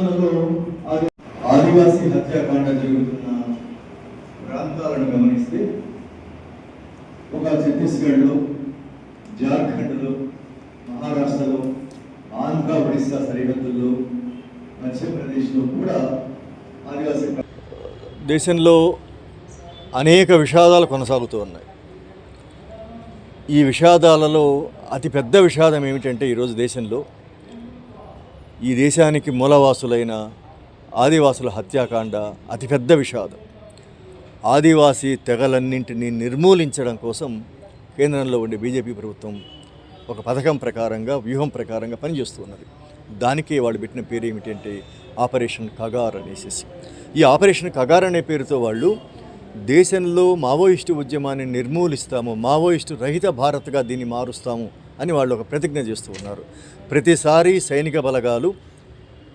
గ్రామాలలో ఆదివాసీ హత్యాకాండ జరుగుతున్న ప్రాంతాలను గమనిస్తే ఒక ఛత్తీస్గఢ్లో జార్ఖండ్లో మహారాష్ట్రలో ఆంధ్ర ఒడిశా సరిహద్దుల్లో మధ్యప్రదేశ్లో కూడా ఆదివాసీ దేశంలో అనేక విషాదాలు కొనసాగుతూ ఉన్నాయి. ఈ విషాదాలలో అతిపెద్ద విషాదం ఏమిటంటే ఈరోజు దేశంలో ఈ దేశానికి మూలవాసులైన ఆదివాసుల హత్యాకాండ అతిపెద్ద విషాదం. ఆదివాసీ తెగలన్నింటినీ నిర్మూలించడం కోసం కేంద్రంలో ఉండే బీజేపీ ప్రభుత్వం ఒక పథకం ప్రకారంగా వ్యూహం ప్రకారంగా పనిచేస్తున్నది దానికే వాళ్ళు పెట్టిన పేరు ఏమిటంటే ఆపరేషన్ కగార్ అనేసి ఈ ఆపరేషన్ కగార్ అనే పేరుతో వాళ్ళు దేశంలో మావోయిస్టు ఉద్యమాన్ని నిర్మూలిస్తాము మావోయిస్టు రహిత భారత్గా దీన్ని మారుస్తాము అని వాళ్ళు ఒక ప్రతిజ్ఞ చేస్తూ ఉన్నారు. ప్రతిసారి సైనిక బలగాలు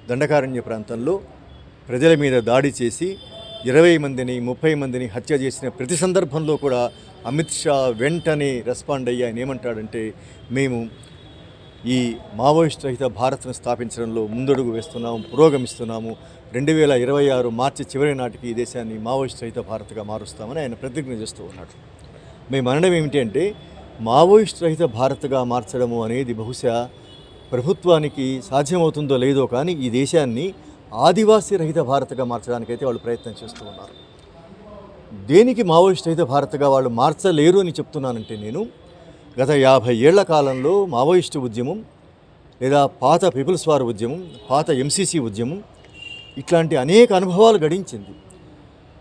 దండకారణ్య ప్రాంతంలో ప్రజల మీద దాడి చేసి ఇరవై మందిని ముప్పై మందిని హత్య చేసిన ప్రతి సందర్భంలో కూడా అమిత్ షా వెంటనే రెస్పాండ్ అయ్యి ఆయన ఏమంటాడంటే మేము ఈ మావోయిస్ట్ రహిత భారత్ను స్థాపించడంలో ముందడుగు వేస్తున్నాము పురోగమిస్తున్నాము. రెండు వేల ఇరవై ఆరు మార్చి చివరి నాటికి ఈ దేశాన్ని మావోయిస్ట్ రహిత భారత్గా మారుస్తామని ఆయన ప్రతిజ్ఞ చేస్తూ ఉన్నాడు. మేము అనడం ఏమిటి అంటే మావోయిస్ట్ రహిత భారత్గా మార్చడము అనేది బహుశా ప్రభుత్వానికి సాధ్యమవుతుందో లేదో కానీ ఈ దేశాన్ని ఆదివాసీ రహిత భారత్గా మార్చడానికైతే వాళ్ళు ప్రయత్నం చేస్తూ ఉన్నారు. దేనికి మావోయిస్ట్ రహిత భారత్గా వాళ్ళు మార్చలేరు అని చెప్తున్నానంటే నేను గత యాభై ఏళ్ళ కాలంలో మావోయిస్టు ఉద్యమం లేదా పాత పీపుల్స్ వార్ ఉద్యమం పాత ఎంసీసీ ఉద్యమం ఇట్లాంటి అనేక అనుభవాలు గడించింది.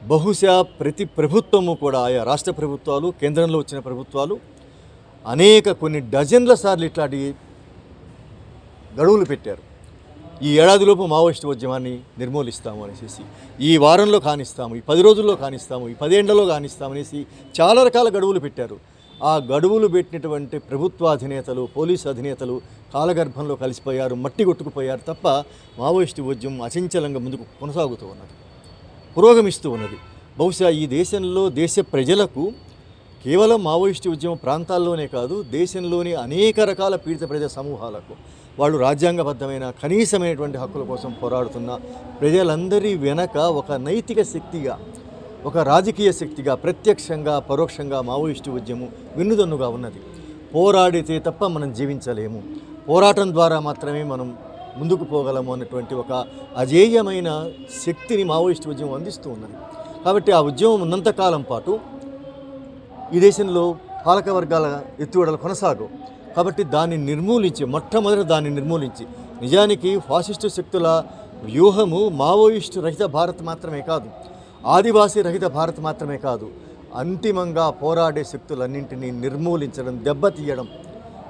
బహుశా ప్రతి ప్రభుత్వము కూడా ఆయా రాష్ట్ర ప్రభుత్వాలు కేంద్రంలో వచ్చిన ప్రభుత్వాలు అనేక కొన్ని డజన్ల సార్లు ఇట్లాంటి గడువులు పెట్టారు. ఈ ఏడాదిలోపు మావోయిస్టు ఉద్యమాన్ని నిర్మూలిస్తాము అనేసి ఈ వారంలో కానిస్తాము ఈ పది రోజుల్లో కానిస్తాము ఈ పదేండ్లలో కానిస్తాము అనేసి చాలా రకాల గడువులు పెట్టారు. ఆ గడువులు పెట్టినటువంటి ప్రభుత్వ అధినేతలు పోలీసు అధినేతలు కాలగర్భంలో కలిసిపోయారు మట్టి కొట్టుకుపోయారు తప్ప మావోయిస్టు ఉద్యమం అచంచలంగా ముందుకు కొనసాగుతూ ఉన్నది పురోగమిస్తూ ఉన్నది. బహుశా ఈ దేశంలో దేశ ప్రజలకు కేవలం మావోయిస్టు ఉద్యమ ప్రాంతాల్లోనే కాదు దేశంలోని అనేక రకాల పీడిత ప్రజా సమూహాలకు వాళ్ళు రాజ్యాంగబద్ధమైన కనీసమైనటువంటి హక్కుల కోసం పోరాడుతున్న ప్రజలందరి వెనక ఒక నైతిక శక్తిగా ఒక రాజకీయ శక్తిగా ప్రత్యక్షంగా పరోక్షంగా మావోయిస్టు ఉద్యమం వెన్నుదన్నుగా ఉన్నది. పోరాడితే తప్ప మనం జీవించలేము. పోరాటం ద్వారా మాత్రమే మనం ముందుకు పోగలము అన్నటువంటి ఒక అజేయమైన శక్తిని మావోయిస్టు ఉద్యమం అందిస్తూ ఉన్నది. కాబట్టి ఆ ఉద్యమం ఉన్నంతకాలం పాటు ఈ దేశంలో పాలక వర్గాల ఎత్తుగడలు కొనసాగవు కాబట్టి దాన్ని నిర్మూలించి మొట్టమొదటి దాన్ని నిర్మూలించి నిజానికి ఫాసిస్టు శక్తుల వ్యూహము మావోయిస్టు రహిత భారత్ మాత్రమే కాదు ఆదివాసీ రహిత భారత్ మాత్రమే కాదు అంతిమంగా పోరాడే శక్తులన్నింటినీ నిర్మూలించడం దెబ్బతీయడం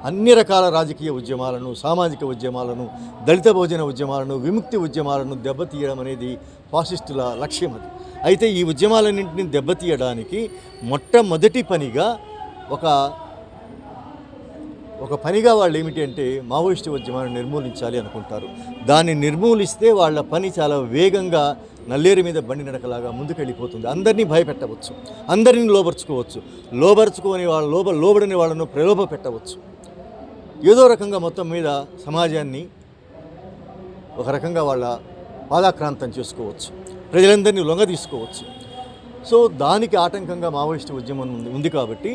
అన్ని రకాల రాజకీయ ఉద్యమాలను సామాజిక ఉద్యమాలను దళిత భోజన ఉద్యమాలను విముక్తి ఉద్యమాలను దెబ్బతీయడం అనేది ఫాసిస్టుల లక్ష్యం అది. అయితే ఈ ఉద్యమాలన్నింటినీ దెబ్బతీయడానికి మొట్టమొదటి పనిగా ఒక ఒక పనిగా వాళ్ళు ఏమిటి అంటే మావోయిస్టు ఉద్యమాన్ని నిర్మూలించాలి అనుకుంటారు. దాన్ని నిర్మూలిస్తే వాళ్ళ పని చాలా వేగంగా నల్లేరు మీద బండి నడకలాగా ముందుకెళ్ళిపోతుంది. అందరినీ భయపెట్టవచ్చు. అందరినీ లోబరుచుకోవచ్చు. లోబరుచుకొని వాళ్ళ లోబ లోబడని వాళ్ళను ప్రలోభ పెట్టవచ్చు ఏదో రకంగా మొత్తం మీద సమాజాన్ని ఒక రకంగా వాళ్ళ పాదాక్రాంతం చేసుకోవచ్చు. ప్రజలందరినీ లొంగ తీసుకోవచ్చు. సో దానికి ఆటంకంగా మావోయిస్టు ఉద్యమం ఉంది ఉంది కాబట్టి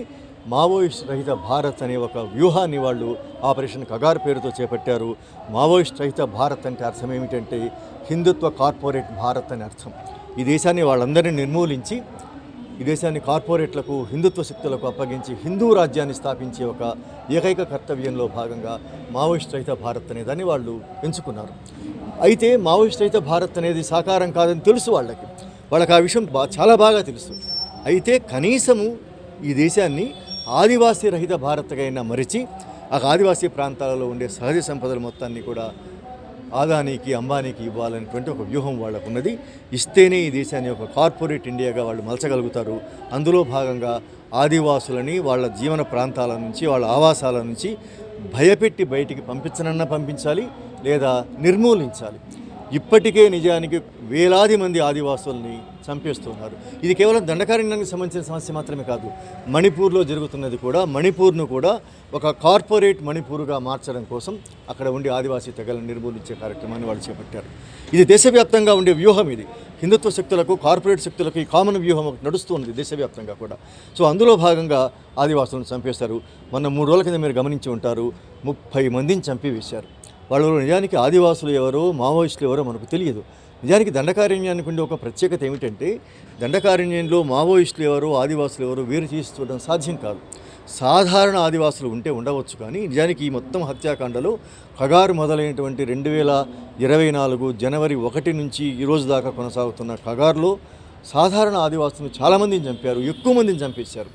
మావోయిస్ట్ రహిత భారత్ అనే ఒక వ్యూహాన్ని వాళ్ళు ఆపరేషన్ కగార్ పేరుతో చేపట్టారు. మావోయిస్ట్ రహిత భారత్ అంటే అర్థం ఏమిటంటే హిందుత్వ కార్పొరేట్ భారత్ అని అర్థం. ఈ దేశాన్ని వాళ్ళందరినీ నిర్మూలించి ఈ దేశాన్ని కార్పొరేట్లకు హిందుత్వ శక్తులకు అప్పగించి హిందూ రాజ్యాన్ని స్థాపించే ఒక ఏకైక కర్తవ్యంలో భాగంగా మావోయిస్ట్ రహిత భారత్ అనేదని వాళ్ళు ఎంచుకున్నారు. అయితే మావోయిస్ట్ రహిత భారత్ అనేది సాకారం కాదని తెలుసు వాళ్ళకి. వాళ్ళకి ఆ విషయం బా చాలా బాగా తెలుసు. అయితే కనీసము ఈ దేశాన్ని ఆదివాసీ రహిత భారత్గా అయినా మరిచి ఆ ఆదివాసీ ప్రాంతాలలో ఉండే సహజ సంపదల మొత్తాన్ని కూడా ఆదానికి అంబానీకి ఇవ్వాలనేటువంటి ఒక వ్యూహం వాళ్ళకు ఉన్నది ఇస్తేనే ఈ దేశాన్ని ఒక కార్పొరేట్ ఇండియాగా వాళ్ళు మలచగలుగుతారు. అందులో భాగంగా ఆదివాసులని వాళ్ళ జీవన ప్రాంతాల నుంచి వాళ్ళ ఆవాసాల నుంచి భయపెట్టి బయటికి పంపించనన్నా పంపించాలి లేదా నిర్మూలించాలి. ఇప్పటికే నిజానికి వేలాది మంది ఆదివాసుల్ని చంపేస్తున్నారు. ఇది కేవలం దండకారణ్యానికి సంబంధించిన సమస్య మాత్రమే కాదు మణిపూర్లో జరుగుతున్నది కూడా మణిపూర్ను కూడా ఒక కార్పొరేట్ మణిపూర్గా మార్చడం కోసం అక్కడ ఉండే ఆదివాసీ తెగలను నిర్మూలించే కార్యక్రమాన్ని వాళ్ళు చేపట్టారు. ఇది దేశవ్యాప్తంగా ఉండే వ్యూహం ఇది. హిందుత్వ శక్తులకు కార్పొరేట్ శక్తులకు ఈ కామన్ వ్యూహం ఒకటి నడుస్తుంది దేశవ్యాప్తంగా కూడా. సో అందులో భాగంగా ఆదివాసులను చంపేశారు. మొన్న మూడు రోజుల కింద మీరు గమనించి ఉంటారు ముప్పై మందిని చంపి వేశారు వాళ్ళు నిజానికి ఆదివాసులు ఎవరో మావోయిస్టులు ఎవరో మనకు తెలియదు. నిజానికి దండకారణ్యానికి ఉండే ఒక ప్రత్యేకత ఏమిటంటే దండకారణ్యంలో మావోయిస్టులు ఎవరో ఆదివాసులు ఎవరో వేరు చేసి చూడడం సాధ్యం కాదు. సాధారణ ఆదివాసులు ఉంటే ఉండవచ్చు కానీ నిజానికి ఈ మొత్తం హత్యాకాండలో కగారు మొదలైనటువంటి రెండు వేల ఇరవై నాలుగు జనవరి ఒకటి నుంచి ఈ రోజు దాకా కొనసాగుతున్న కగారులో సాధారణ ఆదివాసులు చాలామందిని చంపారు ఎక్కువ మందిని చంపేశారు.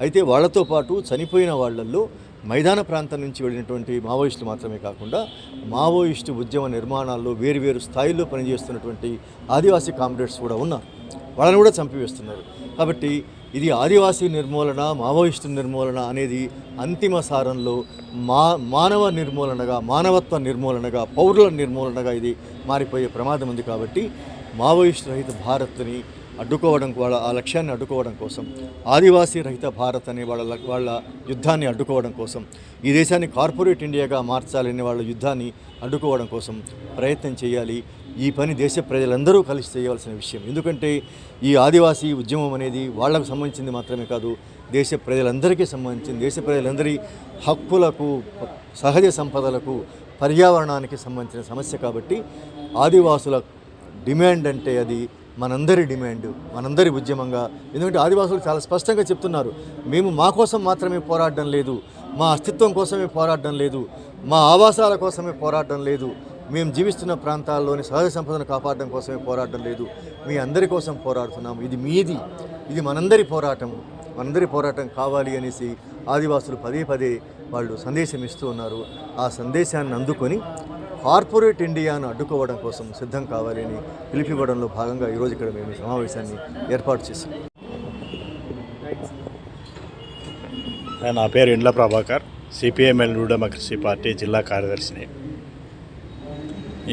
అయితే వాళ్ళతో పాటు చనిపోయిన వాళ్ళల్లో మైదాన ప్రాంతం నుంచి వెళ్ళినటువంటి మావోయిస్టులు మాత్రమే కాకుండా మావోయిస్టు ఉద్యమ నిర్మాణాల్లో వేరువేరు స్థాయిల్లో పనిచేస్తున్నటువంటి ఆదివాసీ కామ్రేడ్స్ కూడా ఉన్నారు. వాళ్ళని కూడా చంపివేస్తున్నారు. కాబట్టి ఇది ఆదివాసీ నిర్మూలన మావోయిస్టు నిర్మూలన అనేది అంతిమ సారంలో మా మానవ నిర్మూలనగా మానవత్వ నిర్మూలనగా పౌరుల నిర్మూలనగా ఇది మారిపోయే ప్రమాదం ఉంది కాబట్టి మావోయిస్టు రహిత భారత్ని అడ్డుకోవడం వాళ్ళ ఆ లక్ష్యాన్ని అడ్డుకోవడం కోసం ఆదివాసీ రహిత భారత్ అనే వాళ్ళ వాళ్ళ యుద్ధాన్ని అడ్డుకోవడం కోసం ఈ దేశాన్ని కార్పొరేట్ ఇండియాగా మార్చాలనే వాళ్ళ యుద్ధాన్ని అడ్డుకోవడం కోసం ప్రయత్నం చేయాలి. ఈ పని దేశ ప్రజలందరూ కలిసి చేయవలసిన విషయం. ఎందుకంటే ఈ ఆదివాసీ ఉద్యమం అనేది వాళ్ళకు సంబంధించింది మాత్రమే కాదు దేశ ప్రజలందరికీ సంబంధించింది. దేశ ప్రజలందరి హక్కులకు సహజ సంపదలకు పర్యావరణానికి సంబంధించిన సమస్య కాబట్టి ఆదివాసుల డిమాండ్ అంటే అది మనందరి డిమాండ్ మనందరి ఉద్యమంగా. ఎందుకంటే ఆదివాసులు చాలా స్పష్టంగా చెప్తున్నారు మేము మా కోసం మాత్రమే పోరాడడం లేదు మా అస్తిత్వం కోసమే పోరాడడం లేదు మా ఆవాసాల కోసమే పోరాడడం లేదు మేము జీవిస్తున్న ప్రాంతాల్లోని సహజ సంపదను కాపాడడం కోసమే పోరాడడం లేదు మీ అందరి కోసం పోరాడుతున్నాము. ఇది మీది ఇది మనందరి పోరాటం మనందరి పోరాటం కావాలి అనేసి ఆదివాసులు పదే పదే వాళ్ళు సందేశం ఇస్తూ ఉన్నారు. ఆ సందేశాన్ని అందుకొని కార్పొరేట్ ఇండియాను అడ్డుకోవడం కోసం సిద్ధం కావాలని పిలిపివ్వడంలో భాగంగా ఈరోజు ఇక్కడ మేము సమావేశాన్ని ఏర్పాటు చేశాం. నా పేరు Indla Prabhakar CPI ML new democracy party జిల్లా కార్యదర్శిని.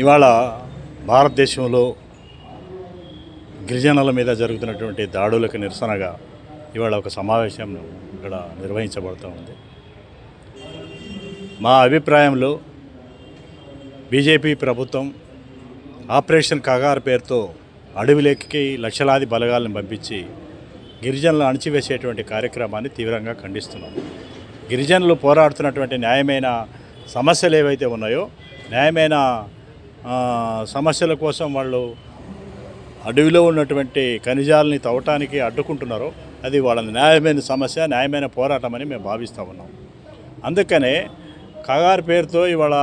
ఇవాళ భారతదేశంలో గిరిజనుల మీద జరుగుతున్నటువంటి దాడులకు నిరసనగా ఇవాళ ఒక సమావేశం ఇక్కడ నిర్వహించబడుతూ ఉంది. మా అభిప్రాయంలో బీజేపీ ప్రభుత్వం ఆపరేషన్ కగార్ పేరుతో అడవిలోకి లక్షలాది బలగాలను పంపించి గిరిజనులు అణచివేసేటువంటి కార్యక్రమాన్ని తీవ్రంగా ఖండిస్తున్నాం. గిరిజనులు పోరాడుతున్నటువంటి న్యాయమైన సమస్యలు ఏవైతే ఉన్నాయో న్యాయమైన సమస్యల కోసం వాళ్ళు అడవిలో ఉన్నటువంటి ఖనిజాలని తవ్వటానికి అడ్డుకుంటున్నారో అది వాళ్ళ న్యాయమైన సమస్య న్యాయమైన పోరాటం అని మేము భావిస్తూ ఉన్నాం. అందుకనే కగారు పేరుతో ఇవాళ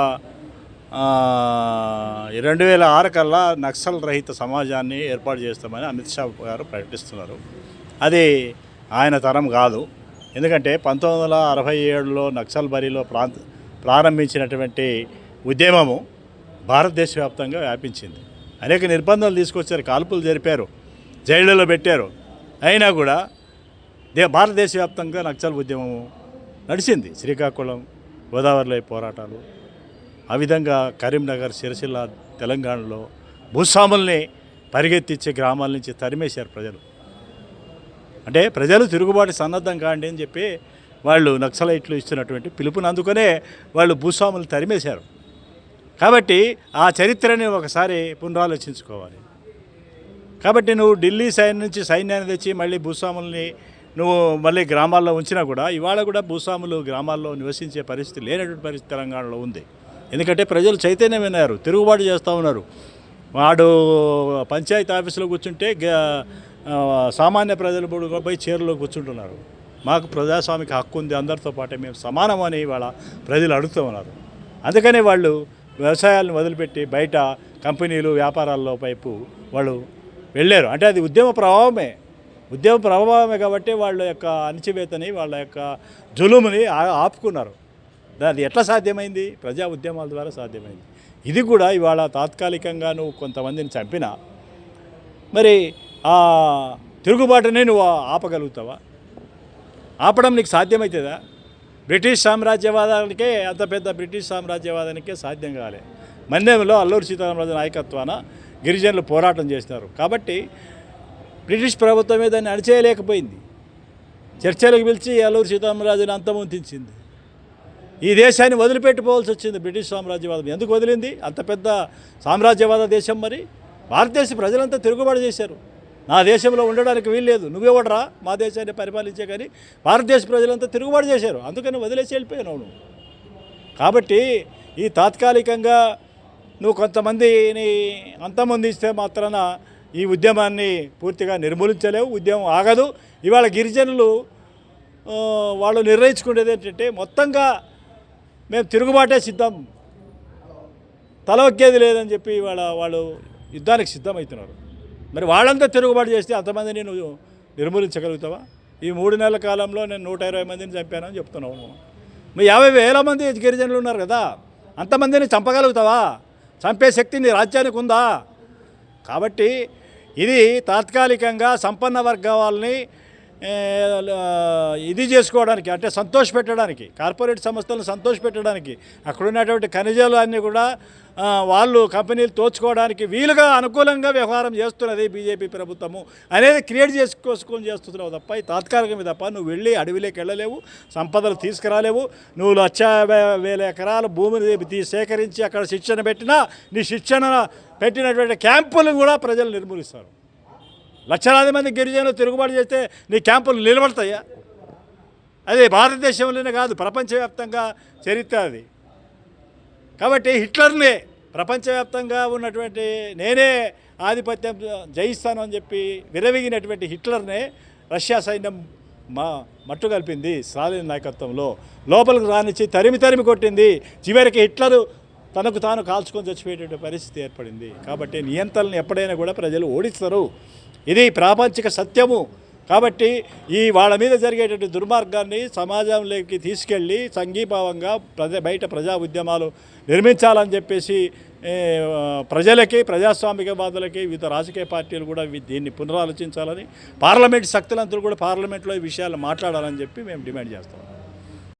రెండు వేల ఆరు కల్లా నక్సల్ రహిత సమాజాన్ని ఏర్పాటు చేస్తామని అమిత్ షా గారు ప్రకటిస్తున్నారు. అది ఆయన తరం కాదు. ఎందుకంటే పంతొమ్మిది వందల అరవై ఏడులో నక్సల్ బరిలో ప్రాంత ప్రారంభించినటువంటి ఉద్యమము భారతదేశ వ్యాప్తంగా వ్యాపించింది. అనేక నిర్బంధాలు తీసుకొచ్చారు కాల్పులు జరిపారు జైళ్ళలో పెట్టారు. అయినా కూడా దే భారతదేశ వ్యాప్తంగా నక్సల్ ఉద్యమము నడిచింది. శ్రీకాకుళం గోదావరిలో పోరాటాలు ఆ విధంగా కరీంనగర్ సిరిసిల్ల తెలంగాణలో భూస్వాముల్ని పరిగెత్తించే గ్రామాల నుంచి తరిమేశారు ప్రజలు. అంటే ప్రజలు తిరుగుబాటు సన్నద్ధం కాండి అని చెప్పి వాళ్ళు నక్సలైట్లు ఇస్తున్నటువంటి పిలుపుని అందుకనే వాళ్ళు భూస్వాములు తరిమేశారు. కాబట్టి ఆ చరిత్రని ఒకసారి పునరాలోచించుకోవాలి. కాబట్టి నువ్వు ఢిల్లీ సైన్ నుంచి సైన్యాన్ని తెచ్చి మళ్ళీ భూస్వాముల్ని నువ్వు మళ్ళీ గ్రామాల్లో ఉంచినా కూడా ఇవాళ కూడా భూస్వాములు గ్రామాల్లో నివసించే పరిస్థితి లేనటువంటి పరిస్థితి తెలంగాణలో ఉంది. ఎందుకంటే ప్రజలు చైతన్యమైనారు తిరుగుబాటు చేస్తూ ఉన్నారు. వాడు పంచాయతీ ఆఫీసులో కూర్చుంటే గ- సామాన్య ప్రజలు కూడా పోయి చీరలో కూర్చుంటున్నారు. మాకు ప్రజాస్వామిక హక్కు ఉంది అందరితో పాటే మేము సమానం అని ఇవాళ ప్రజలు అడుగుతూ ఉన్నారు. అందుకనే వాళ్ళు వ్యవసాయాలను వదిలిపెట్టి బయట కంపెనీలు వ్యాపారాల్లో వైపు వాళ్ళు వెళ్ళారు. అంటే అది ఉద్యమ ప్రభావమే. ఉద్యమ ప్రభావమే కాబట్టి వాళ్ళ యొక్క అణచివేతని వాళ్ళ యొక్క జులుముని ఆపుకున్నారు. అది ఎట్లా సాధ్యమైంది? ప్రజా ఉద్యమాల ద్వారా సాధ్యమైంది. ఇది కూడా ఇవాళ తాత్కాలికంగా నువ్వు కొంతమందిని చంపినా మరి ఆ తిరుగుబాటునే నువ్వు ఆపగలుగుతావా? ఆపడం నీకు సాధ్యమవుతుందా బ్రిటిష్ సామ్రాజ్యవాదానికే అంత పెద్ద బ్రిటిష్ సామ్రాజ్యవాదానికే సాధ్యం కాలే. మందెంలో అల్లూరి సీతారామరాజు నాయకత్వాన గిరిజనులు పోరాటం చేసినారు కాబట్టి బ్రిటిష్ ప్రభుత్వమే దాన్ని అణచేయలేకపోయింది చర్చలకు పిలిచి అల్లూరి సీతారామరాజుని అంతమొందించింది. ఈ దేశాన్ని వదిలిపెట్టుకోవాల్సి వచ్చింది బ్రిటిష్ సామ్రాజ్యవాదం. ఎందుకు వదిలింది? అంత పెద్ద సామ్రాజ్యవాద దేశం మరి. భారతదేశ ప్రజలంతా తిరుగుబాటు చేశారు. నా దేశంలో ఉండడానికి వీల్లేదు నువ్వెవడరా మా దేశాన్ని పరిపాలించే కానీ భారతదేశ ప్రజలంతా తిరుగుబాటు చేశారు. అందుకని వదిలేసి వెళ్ళిపోయాను కాబట్టి ఈ తాత్కాలికంగా నువ్వు కొంతమందిని అంతమొందిస్తే మాత్రాన ఈ ఉద్యమాన్ని పూర్తిగా నిర్మూలించలేవు ఉద్యమం ఆగదు. ఇవాళ గిరిజనులు వాళ్ళు నిర్ణయించుకునేది ఏంటంటే మొత్తంగా మేము తిరుగుబాటే సిద్ధం. తల ఒక్కేది లేదని చెప్పి వాళ్ళ వాళ్ళు యుద్ధానికి సిద్ధమవుతున్నారు. మరి వాళ్ళంతా తిరుగుబాటు చేస్తే అంతమందిని నువ్వు నిర్మూలించగలుగుతావా? ఈ మూడు నెలల కాలంలో నేను నూట ఇరవై మందిని చంపానని చెప్తున్నావు మీ యాభై వేల మంది గిరిజనులు ఉన్నారు కదా అంతమందిని చంపగలుగుతావా? చంపే శక్తి నీ రాజ్యానికి ఉందా? కాబట్టి ఇది తాత్కాలికంగా సంపన్న వర్గ వాళ్ళని ఇది చేసుకోవడానికి అంటే సంతోష పెట్టడానికి కార్పొరేట్ సంస్థలను సంతోష పెట్టడానికి అక్కడ ఉన్నటువంటి ఖనిజాలు అన్నీ కూడా వాళ్ళు కంపెనీలు తోచుకోవడానికి వీలుగా అనుకూలంగా వ్యవహారం చేస్తున్నది బీజేపీ ప్రభుత్వము. అనేది క్రియేట్ చేసుకోసుకొని చేస్తున్నావు తప్ప ఈ తాత్కాలికమే తప్ప నువ్వు వెళ్ళి అడవిలోకి వెళ్ళలేవు సంపదలు తీసుకురాలేవు నువ్వు లక్ష వేల ఎకరాల భూమిని సేకరించి అక్కడ శిక్షణ పెట్టినా నీ శిక్షణ పెట్టినటువంటి క్యాంపులను కూడా ప్రజలు నిర్మూలిస్తారు. లక్షలాది మంది గిరిజనులు తిరుగుబాటు చేస్తే నీ క్యాంపులు నిలబడతాయా? అది భారతదేశంలోనే కాదు ప్రపంచవ్యాప్తంగా చరిత్ర అది. కాబట్టి హిట్లర్నే ప్రపంచవ్యాప్తంగా ఉన్నటువంటి నేనే ఆధిపత్యం జయిస్తాను అని చెప్పి విరవిగినటువంటి హిట్లర్నే రష్యా సైన్యం మా మట్టు కలిపింది స్టాలిన్ నాయకత్వంలో. లోపలికి రానిచ్చి తరిమి తరిమి కొట్టింది. చివరికి హిట్లరు తనకు తాను కాల్చుకొని చచ్చిపోయేటువంటి పరిస్థితి ఏర్పడింది. కాబట్టి నియంత్రణను ఎప్పుడైనా కూడా ప్రజలు ఓడిస్తారు. ఇది ప్రాపంచిక సత్యము. కాబట్టి ఈ వాళ్ళ మీద జరిగేటువంటి దుర్మార్గాన్ని సమాజంలోకి తీసుకెళ్ళి సంఘీభావంగా ప్రజ బయట ప్రజా ఉద్యమాలు నిర్మించాలని చెప్పేసి ప్రజలకి ప్రజాస్వామికవాదులకి వివిధ రాజకీయ పార్టీలు కూడా దీన్ని పునరాలోచించాలని పార్లమెంట్ శక్తులందరూ కూడా పార్లమెంట్లో ఈ విషయాలు మాట్లాడాలని చెప్పి మేము డిమాండ్ చేస్తాం